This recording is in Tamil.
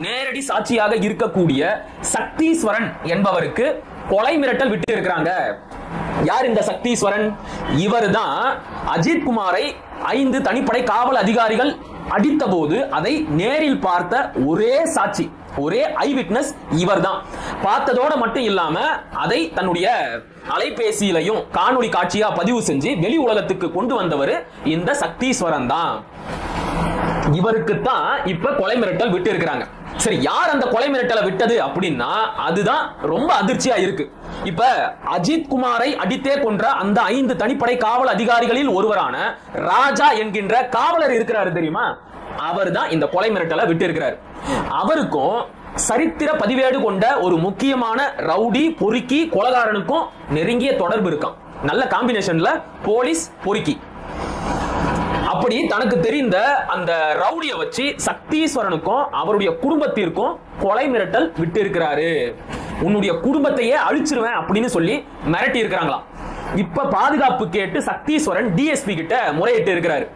நேரடி சாட்சியாக இருக்கக்கூடிய சக்தீஸ்வரன் என்பவருக்கு கொலை மிரட்டல் விட்டு இருக்கிறாங்க யார் இந்த சக்தீஸ்வரன்? இவர் தான் அஜித் குமாரை ஐந்து தனிப்படை காவல் அதிகாரிகள் அடித்தபோது அதை நேரில் பார்த்த ஒரே சாட்சி ஒரே ஐ விட்னஸ் இவர்தான். பார்த்ததோட மட்டும் இல்லாம அதை தன்னுடைய அலைபேசியிலையும் காணொளி காட்சியா பதிவு செஞ்சு வெளி உலகத்துக்கு கொண்டு வந்தவர் இந்த சக்தீஸ்வரன் தான் இவருக்கு தான் இப்ப கொலை மிரட்டல் விட்டு இருக்கிறாங்க. சரி யார் அந்த கொலை மிரட்டலை விட்டது அப்படின்னா அதுதான் ரொம்ப அதிர்ச்சியா இருக்கு. இப்ப அஜித் குமாரை அடித்தே கொன்ற அந்த ஐந்து தனிப்படை காவல் அதிகாரிகளில் ஒருவரான ராஜா என்கின்ற காவலர் இருக்கிறாரு தெரியுமா? அவர் தான் இந்த கொலை மிரட்டலை விட்டு இருக்கிறார். அவருக்கும் சரித்திர பதிவேடு கொண்ட ஒரு முக்கியமான ரவுடி பொறுக்கி கொலகாரனுக்கும் நெருங்கிய தொடர்பு இருக்கான். நல்ல காம்பினேஷன்ல போலீஸ் பொறுக்கி. அப்படி தனக்கு தெரிந்த அந்த ரவுடிய வச்சு சக்தீஸ்வரனுக்கும் அவருடைய குடும்பத்திற்கும் கொலை மிரட்டல் விட்டு இருக்கிறாரு உன்னுடைய குடும்பத்தையே அழிச்சிருவேன் அப்படின்னு சொல்லி மிரட்டி இருக்கிறாங்களாம் இப்ப பாதுகாப்பு கேட்டு சக்தீஸ்வரன் டிஎஸ்பி கிட்ட முறையிட்டு இருக்கிறாரு.